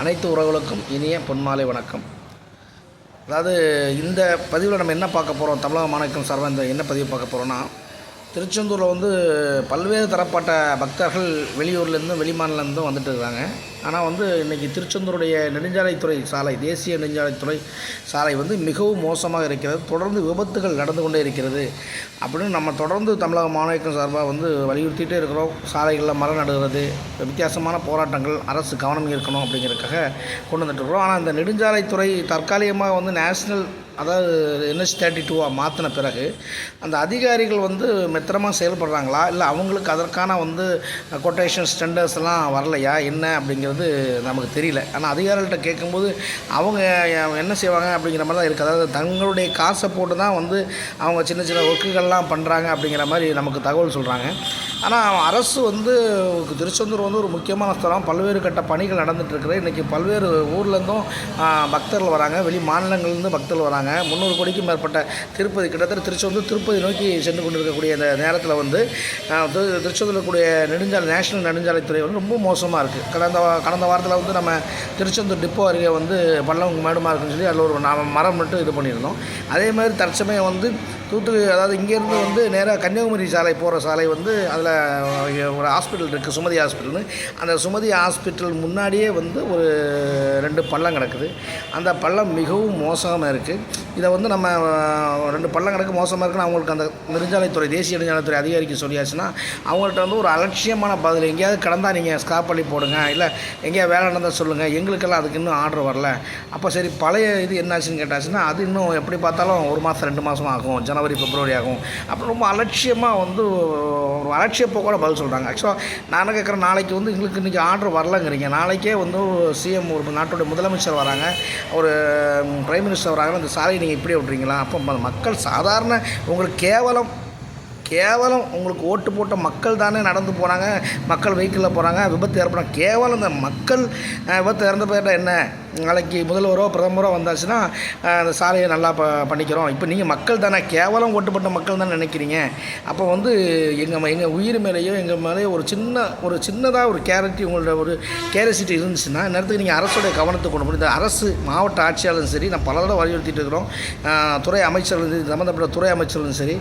அனைத்து உறவுகளுக்கும் இனிய பொன்மாலை வணக்கம். அதாவது இந்த பதிவில் நம்ம என்ன பார்க்க போகிறோம் தமிழக மாநிலம் சார்பாக இந்த என்ன பதிவு பார்க்க போகிறோன்னா திருச்செந்தூரில் வந்து பல்வேறு தரப்பட்ட பக்தர்கள் வெளியூர்லேருந்தும் வெளிமாநிலேருந்தும் வந்துட்டு இருக்காங்க. ஆனால் வந்து இன்றைக்கி திருச்செந்தூருடைய நெடுஞ்சாலைத்துறை சாலை தேசிய நெடுஞ்சாலைத்துறை சாலை வந்து மிகவும் மோசமாக இருக்கிறது. தொடர்ந்து விபத்துகள் நடந்து கொண்டே இருக்கிறது. அப்படின்னு நம்ம தொடர்ந்து தமிழக மாநிலம் சார்பாக வந்து வலியுறுத்திட்டே இருக்கிறோம். சாலைகளில் மரம் நடுகிறது வித்தியாசமான போராட்டங்கள் அரசு கவனம் இருக்கணும் அப்படிங்கிறதுக்காக கொண்டு வந்துட்டுருக்குறோம் ஆனால் இந்த நெடுஞ்சாலைத்துறை தற்காலிகமாக வந்து நேஷ்னல் அதாவது என்எஸ் தேர்ட்டி டூவாக மாற்றின பிறகு அந்த அதிகாரிகள் வந்து மெத்தனமாக செயல்படுறாங்களா? இல்லை அவங்களுக்கு அதற்கான வந்து கொட்டேஷன்ஸ் டெண்டர்ஸ் எல்லாம் வரலையா? என்ன அப்படிங்கிறது நமக்கு தெரியல. ஆனால் அதிகாரிகள்கிட்ட கேட்கும்போது அவங்க என்ன செய்வாங்க அப்படிங்கிற மாதிரி தான் இருக்குது அதாவது தங்களுடைய காசை போட்டு தான் வந்து அவங்க சின்ன சின்ன ஒர்க்குகள்லாம் பண்ணுறாங்க அப்படிங்கிற மாதிரி நமக்கு தகவல் சொல்கிறாங்க ஆனால் அரசு வந்து திருச்செந்தூர் வந்து ஒரு முக்கியமான ஸ்தலம். பல்வேறு கட்ட பணிகள் நடந்துட்டு இருக்குது. இன்றைக்கி பல்வேறு ஊர்லேருந்தும் பக்தர்கள் வராங்க. வெளி மாநிலங்கள்லேருந்து பக்தர்கள் வராங்க. முந்நூறு கோடிக்கும் மேற்பட்ட திருப்பதி கிட்டத்தட்ட திருச்செந்தூர் திருப்பதி நோக்கி சென்று கொண்டிருக்கக்கூடிய இந்த நேரத்தில் வந்து ஆஹ், திருச்செந்தூர் இருக்கக்கூடிய நெடுஞ்சாலை நேஷனல் நெடுஞ்சாலைத்துறை வந்து ரொம்ப மோசமாக இருக்குது கடந்த கடந்த வாரத்தில் வந்து நம்ம திருச்செந்தூர் டிப்போ அருகே வந்து பள்ளம் மேடுமா இருக்குன்னு சொல்லி அதில் ஒரு நாம் மரம் மட்டும் இது பண்ணியிருந்தோம். அதே மாதிரி தற்சமயம் வந்து தூத்துக்குடி அதாவது இங்கேருந்து வந்து நேராக கன்னியாகுமரி சாலை போகிற சாலை வந்து அதில் ஒரு ஹாஸ்பிட்டல் இருக்குது சுமதி ஹாஸ்பிட்டல்னு அந்த சுமதி ஹாஸ்பிட்டல் முன்னாடியே வந்து ஒரு ரெண்டு பள்ளம் கிடக்குது. அந்த பள்ளம் மிகவும் மோசமாக இருக்குது இதை வந்து நம்ம ரெண்டு பள்ளம் கிடக்கு மோசமாக இருக்குன்னு அவங்களுக்கு அந்த நெடுஞ்சாலைத்துறை தேசிய நெடுஞ்சாலைத்துறை அதிகாரிக்கு சொல்லியாச்சுன்னா அவங்கள்ட்ட வந்து ஒரு அலட்சியமான பதில் எங்கேயாவது கடந்தால் நீங்கள் ஸ்காப் பண்ணி போடுங்க இல்லை எங்கேயாவது வேலை நடந்தால் சொல்லுங்கள் எங்களுக்கெல்லாம் அதுக்கு இன்னும் ஆர்டர் வரல. அப்போ சரி பழைய இது என்னாச்சுன்னு கேட்டாச்சுன்னா அது இன்னும் எப்படி பார்த்தாலும் ஒரு மாதம் ரெண்டு மாதம் ஆகும் ஜனவரி பிப்ரவரி ஆகும். அப்புறம் ரொம்ப அலட்சியமாக வந்து ஒரு அலட்சியப்போக்கூட பதில் சொல்கிறாங்க ஆக்சுவலாக நான் கேட்குறேன் நாளைக்கு வந்து எங்களுக்கு இன்றைக்கி ஆர்டர் வரலங்கிறீங்க. நாளைக்கே வந்து சிஎம் ஒரு நாட்டுடைய முதலமைச்சர் வராங்க. ஒரு பிரைம் மினிஸ்டர் வராங்க. அந்த சாலையை நீங்கள் இப்படி விட்றீங்களா அப்போ மக்கள் சாதாரண உங்களுக்கு கேவலம் கேவலம் உங்களுக்கு ஓட்டு போட்ட மக்கள் தானே நடந்து போகிறாங்க மக்கள் வெஹிக்கிளில் போகிறாங்க விபத்து ஏற்படுறாங்க கேவலம் இந்த மக்கள் விபத்து இறந்து போயிட்டால் என்ன? நாளைக்கு முதல்வரோ பிரதமரோ வந்தாச்சுன்னா அந்த சாலையை நல்லா ப பண்ணிக்கிறோம். இப்போ நீங்கள் மக்கள் தானே கேவலம் ஓட்டுப்பட்ட மக்கள் தானே நினைக்கிறீங்க? அப்போ வந்து எங்கள் எங்கள் உயிர் மேலேயோ எங்கள் மேலேயோ ஒரு சின்ன ஒரு சின்னதாக ஒரு கேரட்டி உங்களோட ஒரு கேரசிட்டி இருந்துச்சுன்னா நேரத்துக்கு நீங்கள் அரசுடைய கவனத்தை கொண்டு போகணும் இந்த அரசு மாவட்ட ஆட்சியாளரும் சரி நான் பல தடவை வலியுறுத்திட்டு இருக்கிறோம். துறை அமைச்சர்கள் சம்மந்தப்பட்ட துறை அமைச்சர்களும் சரி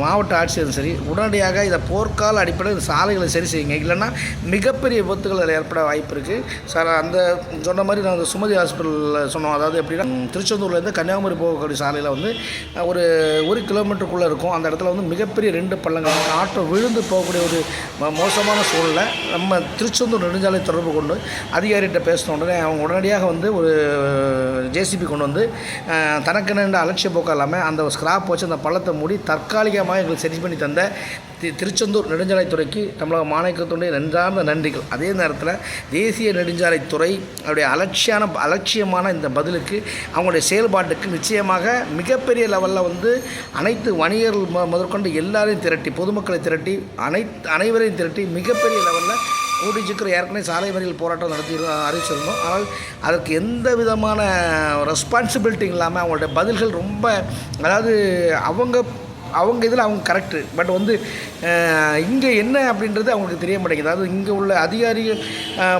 மாவட்ட ஆட்சியரும் சரி உடனடியாக இதை போர்க்கால அடிப்படையில் சாலைகளை சரி செய்யுங்க. இல்லைன்னா மிகப்பெரிய விபத்துகள் அதில் ஏற்பட வாய்ப்பு இருக்குது சார் அந்த சொன்ன மாதிரி நான் சுமதி ஹாஸ்பிட்டலில் சொன்னோம். அதாவது எப்படின்னா திருச்செந்தூர்லேருந்து கன்னியாகுமரி போகக்கூடிய சாலையில் வந்து ஒரு ஒரு கிலோமீட்டருக்குள்ளே இருக்கும். அந்த இடத்துல வந்து மிகப்பெரிய ரெண்டு பள்ளங்கள் ஆட்டோ விழுந்து போகக்கூடிய ஒரு ம- மோசமான சூழலை நம்ம திருச்செந்தூர் நெடுஞ்சாலை தொடர்பு கொண்டு அதிகாரிகிட்ட பேசின உடனே அவங்க உடனடியாக வந்து ஒரு ஜேசிபி கொண்டு வந்து தனக்கு நின்ற அலட்சிய போக்கம் இல்லாமல் அந்த ஸ்கிராப் வச்சு அந்த பள்ளத்தை மூடி தற்காலிக தற்காலிகமாக எங்களுக்கு சரி பண்ணி தந்த தி- திருச்செந்தூர் நெடுஞ்சாலைத்துறைக்கு தமிழக மாநிலத்தினுடைய நன்றார்ந்த நன்றிகள். அதே நேரத்தில் தேசிய நெடுஞ்சாலைத்துறை அவருடைய அலட்சியான அலட்சியமான இந்த பதிலுக்கு அவங்களுடைய செயல்பாட்டுக்கு நிச்சயமாக மிகப்பெரிய லெவலில் வந்து அனைத்து வணிகர்கள் மு- முதற்கொண்டு எல்லாரையும் திரட்டி பொதுமக்களை திரட்டி அனைத்து அனைவரையும் திரட்டி மிகப்பெரிய லெவலில் கூடி சீக்கிரம் ஏற்கனவே சாலை மறியல் போராட்டம் நடத்தி அறிவிச்சிருந்தோம். ஆனால் அதற்கு எந்த விதமான ரெஸ்பான்சிபிலிட்டி இல்லாமல் அவங்களுடைய பதில்கள் ரொம்ப அதாவது அவங்க அவங்க இதில் அவங்க கரெக்டு பட் வந்து இங்கே என்ன அப்படின்றது அவங்களுக்கு தெரிய மாட்டேங்குது. அதாவது இங்கே உள்ள அதிகாரிகள்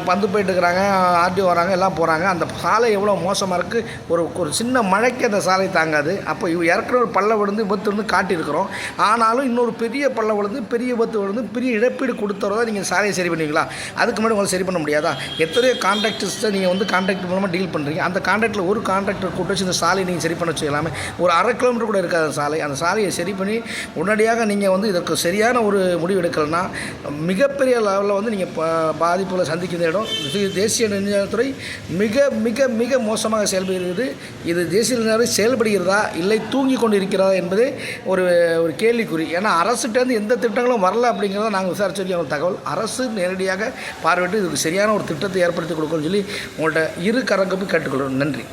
பந்து வந்து போயிட்டு இருக்கிறாங்க ஆர்டிஓ வராங்க எல்லாம் போகிறாங்க அந்த சாலை எவ்வளோ மோசமாக இருக்குது ஒரு ஒரு சின்ன மழைக்கு அந்த சாலை தாங்காது. அப்போ இவ ஏற்கனவே ஒரு பள்ளம் விழுந்து விபத்து வந்து காட்டியிருக்கிறோம். ஆனாலும் இன்னொரு பெரிய பள்ள விழுந்து பெரிய விபத்து விழுந்து பெரிய இழப்பீடு கொடுத்துறதா நீங்கள் சாலையை சரி பண்ணுவீங்களா அதுக்கு முன்னாடி உங்களை சரி பண்ண முடியாதா? எத்தனையோ கான்ட்ராக்டர்ஸை நீங்கள் வந்து கான்ட்ராக்ட் மூலமாக டீல் பண்ணுறீங்க அந்த கான்ட்ராக்டில் ஒரு கான்ட்ராக்டர் கூட்டு வச்சு இந்த சாலையை நீங்கள் சரி பண்ண வச்சுக்கலாமே ஒரு அரை கிலோமீட்டர் கூட இருக்காது சாலை. அந்த சாலையை சரி பண்ணி உடனடியாக நீங்கள் வந்து இதற்கு சரியான ஒரு முடிவு எடுக்கலைன்னா மிகப்பெரிய லெவலில் வந்து நீங்கள் பா பாதிப்புகளை சந்திக்கிற இடம். இது தேசிய நெடுஞ்சாலைத்துறை மிக மிக மிக மோசமாக செயல்படுகிறது. இது தேசிய நெடுஞ்சாலை செயல்படுகிறதா இல்லை தூங்கி கொண்டு இருக்கிறதா என்பது ஒரு ஒரு கேள்விக்குறி. ஏன்னா அரசுகிட்டேருந்து எந்த திட்டங்களும் வரல அப்படிங்கிறத நாங்கள் விசாரிச்சிருக்கோம் தகவல் அரசு நேரடியாக பார்வையிட்டு இதுக்கு சரியான ஒரு திட்டத்தை ஏற்படுத்தி கொடுக்கணும்னு சொல்லி உங்கள்கிட்ட இரு கரங்கப்பி கேட்டுக்கொள்கிறோம். நன்றி.